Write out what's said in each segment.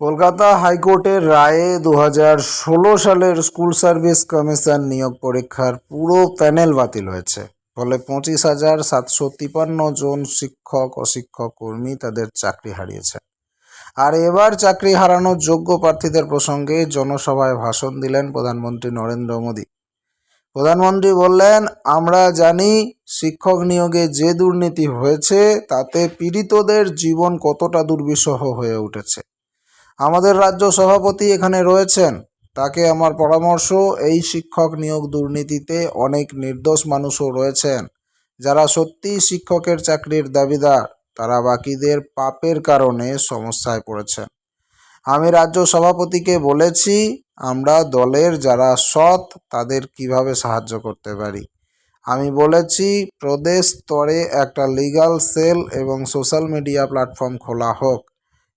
কলকাতা হাইকোর্টের রায়ে দু সালের স্কুল সার্ভিস কমিশন নিয়োগ পরীক্ষার পুরো প্যানেল বাতিল হয়েছে। ফলে পঁচিশ হাজার সাতশো তিপান্ন জন শিক্ষক, অশিক্ষক, কর্মী তাদের চাকরি হারিয়েছে আর এবার চাকরি হারানোর যোগ্য প্রার্থীদের প্রসঙ্গে জনসভায় ভাষণ দিলেন প্রধানমন্ত্রী নরেন্দ্র মোদী। প্রধানমন্ত্রী বললেন, আমরা জানি শিক্ষক নিয়োগে যে দুর্নীতি হয়েছে তাতে পীড়িতদের জীবন কতটা দুর্বিষহ হয়ে উঠেছে। আমাদের রাজ্য সভাপতি এখানে রয়েছেন। তাকে আমার পরামর্শ, এই শিক্ষক নিয়োগ দুর্নীতিতে অনেক নির্দোষ মানুষও রয়েছেন। যারা সত্যিই শিক্ষকের চাকরির দাবিদার, তারা বাকিদের পাপের কারণে সমস্যায় পড়েছেন। আমি রাজ্য সভাপতিকে বলেছি, আমরা দলের যারা সৎ, তাদের কীভাবে সাহায্য করতে পারি? আমি বলেছি, প্রদেশ স্তরে একটা লিগ্যাল সেল এবং সোশ্যাল মিডিয়া প্ল্যাটফর্ম খোলা হোক।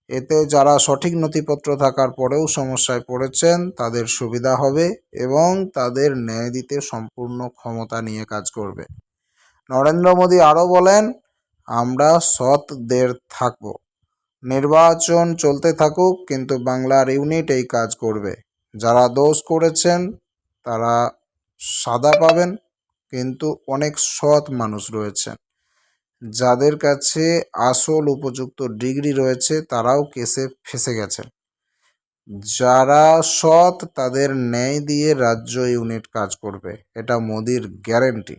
এতে যারা সঠিক নথিপত্র থাকার পরেও সমস্যায় পড়েছেন, তাদের সুবিধা হবে এবং তাদের ন্যায় দিতে সম্পূর্ণ ক্ষমতা নিয়ে কাজ করবে। নরেন্দ্র মোদী আরও বলেন, আমরা সৎদের থাকব। নির্বাচন চলতে থাকুক, কিন্তু বাংলার ইউনিট এই কাজ করবে। যারা দোষ করেছেন, তারা সাদা পাবেন, কিন্তু অনেক সৎ মানুষ রয়েছেন। যাদের কাছে আসল উপযুক্ত ডিগ্রি রয়েছে, তারাও কেসে ফেসে গেছেন। যারা সৎ, তাদের ন্যায় দিয়ে রাজ্য ইউনিট কাজ করবে। এটা মোদির গ্যারেন্টি।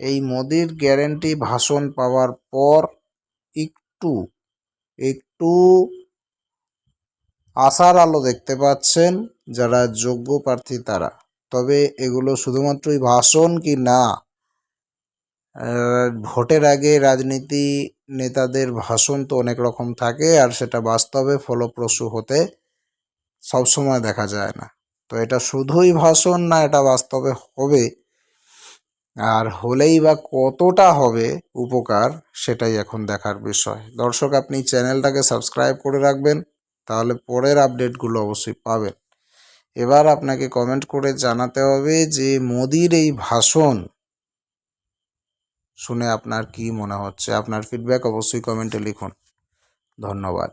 এই মোদির গ্যারেন্টি ভাষণ পাওয়ার পর একটু একটু আশার আলো দেখতে পাচ্ছেন যারা যোগ্য প্রার্থী তারা। তবে এগুলো শুধুমাত্রই ভাষণ কি না ভোটের আগে রাজনীতি নেতাদের ভাষণ তো অনেক রকম থাকে আর সেটা বাস্তবে ফলপ্রসূ হতে সবসময় দেখা যায় না। তো এটা শুধুই ভাষণ না, এটা বাস্তবে হবে। আর হলেই বা কতটা হবে উপকার সেটাই এখন দেখার বিষয়। দর্শক, আপনি চ্যানেলটাকে সাবস্ক্রাইব করে রাখবেন, তাহলে পরের আপডেটগুলো অবশ্যই পাবেন। এবার আপনাকে কমেন্ট করে জানাতে হবে যে মোদির এই ভাষণ শুনে আপনার কি মনে হচ্ছে? আপনার ফিডব্যাক অবশ্যই কমেন্টে লিখুন। ধন্যবাদ।